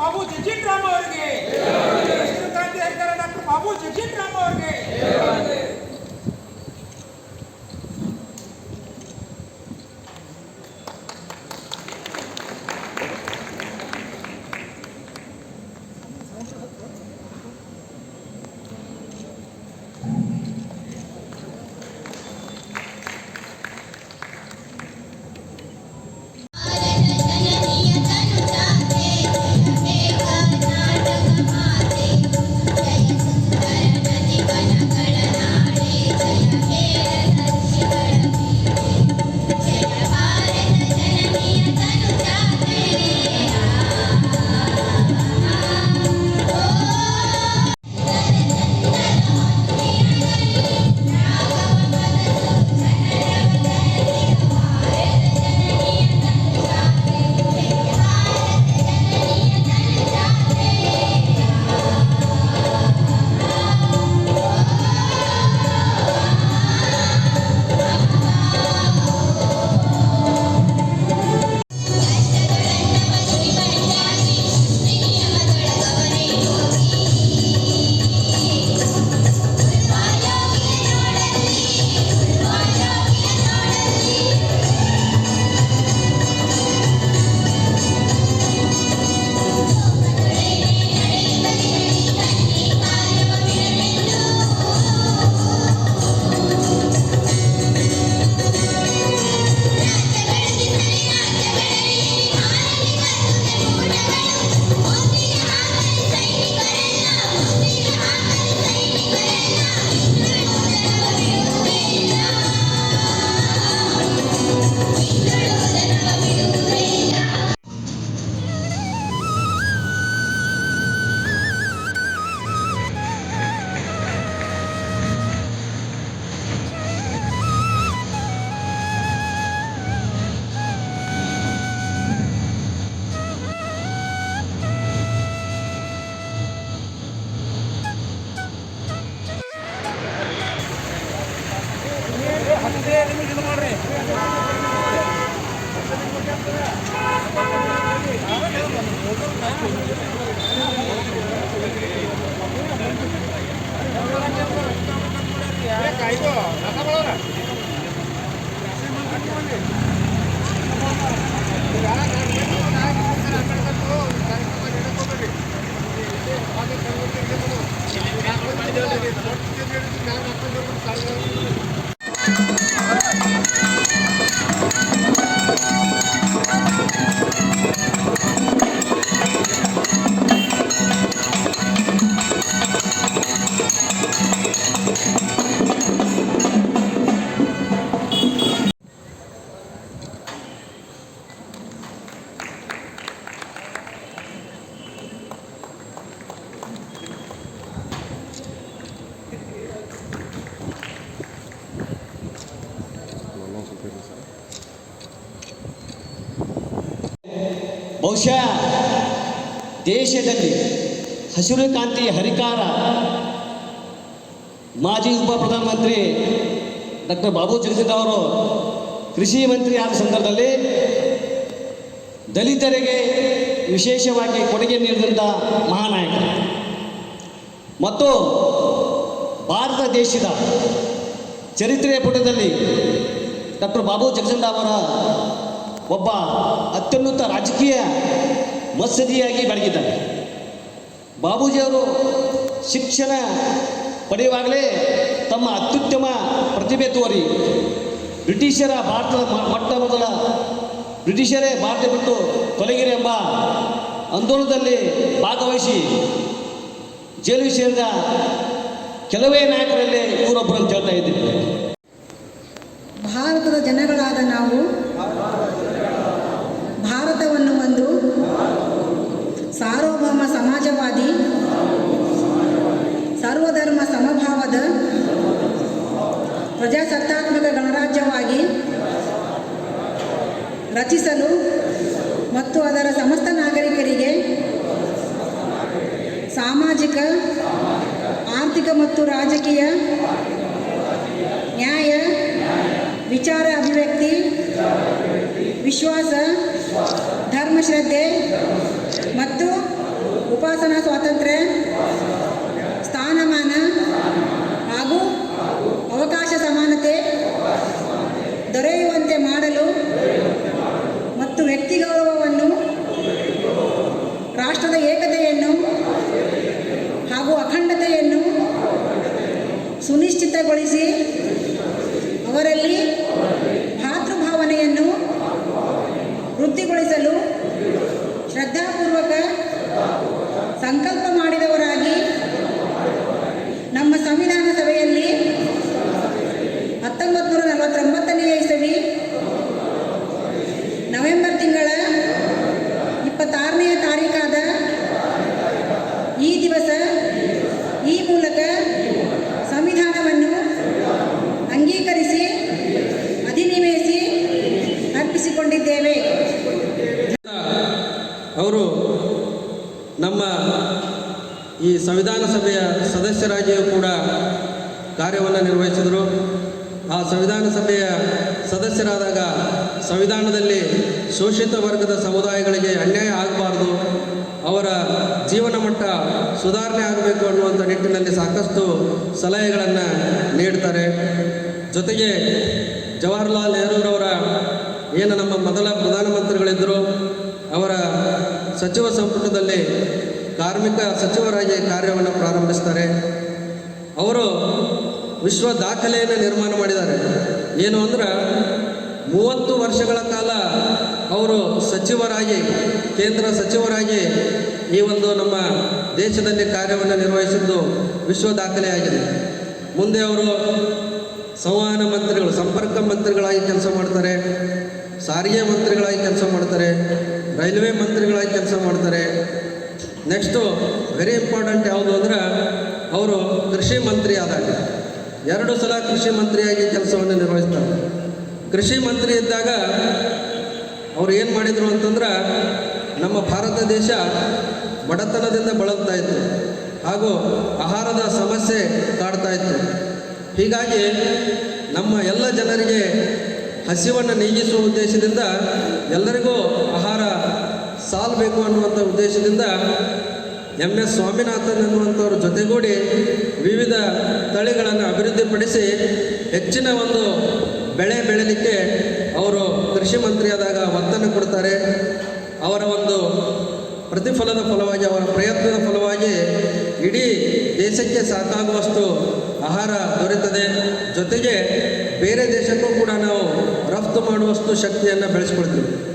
ಬಾಬು ಜಗಜೀತ್ ರಾಮ್ ಅವರಿಗೆ ಹಸಿರು ಕ್ರಾಂತಿ ಹರಿಕಾರ ಡಾಕ್ಟರ್ ಬಾಬು ಜಗಜೀತ್ ರಾಮ್ ಅವರಿಗೆ ಬಹುಶಃ ದೇಶದಲ್ಲಿ ಹಸಿರು ಕ್ರಾಂತಿ ಹರಿಕಾರ ಮಾಜಿ ಉಪ ಪ್ರಧಾನಮಂತ್ರಿ ಡಾಕ್ಟರ್ ಬಾಬು ಜಗಜಿತ್ ಅವರು ಕೃಷಿ ಮಂತ್ರಿ ಆದ ಸಂದರ್ಭದಲ್ಲಿ ದಲಿತರಿಗೆ ವಿಶೇಷವಾಗಿ ಕೊಡುಗೆ ನೀಡಿದಂಥ ಮಹಾನಾಯಕರು ಮತ್ತು ಭಾರತ ದೇಶದ ಚರಿತ್ರೆಯ ಪುಟದಲ್ಲಿ ಡಾಕ್ಟರ್ ಬಾಬು ಜಗಜಂಡ ಅವರ ಒಬ್ಬ ಅತ್ಯುನ್ನತ ರಾಜಕೀಯ ಮತ್ಸದಿಯಾಗಿ ಬೆಳಗಿದ್ದಾರೆ ಬಾಬೂಜಿಯವರು ಶಿಕ್ಷಣ ಪಡೆಯುವಾಗಲೇ ತಮ್ಮ ಅತ್ಯುತ್ತಮ ಪ್ರತಿಭೆ ತೋರಿ ಬ್ರಿಟಿಷರ ಭಾರತದ ಮಟ್ಟ ಮೊದಲ ಬ್ರಿಟಿಷರೇ ಭಾರತ ಬಿಟ್ಟು ತೊಲಗಿರಿ ಎಂಬ ಆಂದೋಲನದಲ್ಲಿ ಭಾಗವಹಿಸಿ ಜೈಲು ಸೇರಿದ ಕೆಲವೇ ನಾಯಕರಲ್ಲಿ ಇವರೊಬ್ಬರು ಅಂತ ಹೇಳ್ತಾ ಇದ್ದೀವಿ ಭಾರತದ ಜನಗಳಾದ ನಾವು ಭಾರತವನ್ನು ಒಂದು ಸಾರ್ವಭೌಮ ಸಮಾಜವಾದಿ, ಸರ್ವಧರ್ಮ ಸಮಭಾವದ ಪ್ರಜಾಸತ್ತಾತ್ಮಕ ಗಣರಾಜ್ಯವಾಗಿ ರಚಿಸಲು ಮತ್ತು ಅದರ ಸಮಸ್ತ ನಾಗರಿಕರಿಗೆ ಸಾಮಾಜಿಕ, ಆರ್ಥಿಕ ಮತ್ತು ರಾಜಕೀಯ ನ್ಯಾಯ, ವಿಚಾರ, ಅಭಿವ್ಯಕ್ತಿ, ವಿಶ್ವಾಸ ಧರ್ಮಶ್ರದ್ಧೆ ಮತ್ತು ಉಪಾಸನಾ ಸ್ವಾತಂತ್ರ್ಯ? ಸಂಕಲ್ಪ ಮಾಡಿದವರಾಗಿ ನಮ್ಮ ಸಂವಿಧಾನ ಸಭೆಯಲ್ಲಿ ಹತ್ತೊಂಬತ್ತು ನೂರ ನಲವತ್ತೊಂಬತ್ತನೇ ಇಸವಿ ನವೆಂಬರ್ ತಿಂಗಳ ಇಪ್ಪತ್ತಾರನೆಯ ತಾರೀಕಾದ ಈ ದಿವಸ ಈ ಮೂಲಕ ಸಂವಿಧಾನವನ್ನು ಅಂಗೀಕರಿಸಿ, ಅಧಿನಿವೇಶಿ ಅರ್ಪಿಸಿಕೊಂಡಿದ್ದೇವೆ. ಅವರು ನಮ್ಮ ಈ ಸಂವಿಧಾನ ಸಭೆಯ ಸದಸ್ಯರಾಗಿಯೂ ಕೂಡ ಕಾರ್ಯವನ್ನು ನಿರ್ವಹಿಸಿದರು. ಆ ಸಂವಿಧಾನ ಸಭೆಯ ಸದಸ್ಯರಾದಾಗ ಸಂವಿಧಾನದಲ್ಲಿ ಶೋಷಿತ ವರ್ಗದ ಸಮುದಾಯಗಳಿಗೆ ಅನ್ಯಾಯ ಆಗಬಾರ್ದು, ಅವರ ಜೀವನ ಮಟ್ಟ ಸುಧಾರಣೆ ಆಗಬೇಕು ಅನ್ನುವಂಥ ನಿಟ್ಟಿನಲ್ಲಿ ಸಾಕಷ್ಟು ಸಲಹೆಗಳನ್ನು ನೀಡ್ತಾರೆ. ಜೊತೆಗೆ ಜವಾಹರ್ಲಾಲ್ ನೆಹರೂರವರ ಏನು ನಮ್ಮ ಮೊದಲ ಅವರ ಸಚಿವ ಸಂಪುಟದಲ್ಲಿ ಕಾರ್ಮಿಕ ಸಚಿವರಾಗಿ ಕಾರ್ಯವನ್ನು ಪ್ರಾರಂಭಿಸ್ತಾರೆ. ಅವರು ವಿಶ್ವ ದಾಖಲೆಯನ್ನು ನಿರ್ಮಾಣ ಮಾಡಿದ್ದಾರೆ. ಏನು ಅಂದ್ರೆ ಮೂವತ್ತು ವರ್ಷಗಳ ಕಾಲ ಅವರು ಸಚಿವರಾಗಿ, ಕೇಂದ್ರ ಸಚಿವರಾಗಿ ಈ ಒಂದು ನಮ್ಮ ದೇಶದಲ್ಲಿ ಕಾರ್ಯವನ್ನು ನಿರ್ವಹಿಸಿದ್ದು ವಿಶ್ವ ದಾಖಲೆಯಾಗಿದೆ. ಮುಂದೆ ಅವರು ಸಂವಹನ ಮಂತ್ರಿಗಳು, ಸಂಪರ್ಕ ಮಂತ್ರಿಗಳಾಗಿ ಕೆಲಸ ಮಾಡ್ತಾರೆ. ಸಾರಿಗೆ ಮಂತ್ರಿಗಳಾಗಿ ಕೆಲಸ ರೈಲ್ವೆ ಮಂತ್ರಿಗಳಾಗಿ ಕೆಲಸ ಮಾಡ್ತಾರೆ. ನೆಕ್ಸ್ಟು ವೆರಿ ಇಂಪಾರ್ಟೆಂಟ್ ಯಾವುದು ಅಂದ್ರೆ ಅವರು ಕೃಷಿ ಮಂತ್ರಿ ಆದಾಗ, ಎರಡು ಸಲ ಕೃಷಿ ಮಂತ್ರಿಯಾಗಿ ಕೆಲಸವನ್ನು ನಿರ್ವಹಿಸ್ತಾರೆ. ಕೃಷಿ ಮಂತ್ರಿ ಇದ್ದಾಗ ಅವ್ರು ಏನು ಮಾಡಿದರು ಅಂತಂದ್ರೆ ನಮ್ಮ ಭಾರತ ದೇಶ ಬಡತನದಿಂದ ಬಳಲ್ತಾ ಇತ್ತು ಹಾಗೂ ಆಹಾರದ ಸಮಸ್ಯೆ ಕಾಡ್ತಾ ಇತ್ತು. ಹೀಗಾಗಿ ನಮ್ಮ ಎಲ್ಲ ಜನರಿಗೆ ಹಸಿವನ್ನು ನೀಗಿಸುವ ಉದ್ದೇಶದಿಂದ ಎಲ್ಲರಿಗೂ ಸಾಲಬೇಕು ಅನ್ನುವಂಥ ಉದ್ದೇಶದಿಂದ ಎಂ ಎಸ್ ಸ್ವಾಮಿನಾಥನ್ ಅನ್ನುವಂಥವ್ರ ಜೊತೆಗೂಡಿ ವಿವಿಧ ತಳಿಗಳನ್ನು ಅಭಿವೃದ್ಧಿಪಡಿಸಿ ಹೆಚ್ಚಿನ ಒಂದು ಬೆಳೆ ಬೆಳೀಲಿಕ್ಕೆ ಅವರು ಕೃಷಿ ಮಂತ್ರಿಯಾದಾಗ ಒತ್ತನ್ನು ಕೊಡ್ತಾರೆ. ಅವರ ಒಂದು ಪ್ರತಿಫಲದ ಫಲವಾಗಿ, ಅವರ ಪ್ರಯತ್ನದ ಫಲವಾಗಿ ಇಡೀ ದೇಶಕ್ಕೆ ಸಾಕಾಗುವಷ್ಟು ಆಹಾರ ದೊರೆತದೆ. ಜೊತೆಗೆ ಬೇರೆ ದೇಶಕ್ಕೂ ಕೂಡ ನಾವು ರಫ್ತು ಮಾಡುವಷ್ಟು ಶಕ್ತಿಯನ್ನು ಬೆಳೆಸ್ಕೊಳ್ತೀವಿ.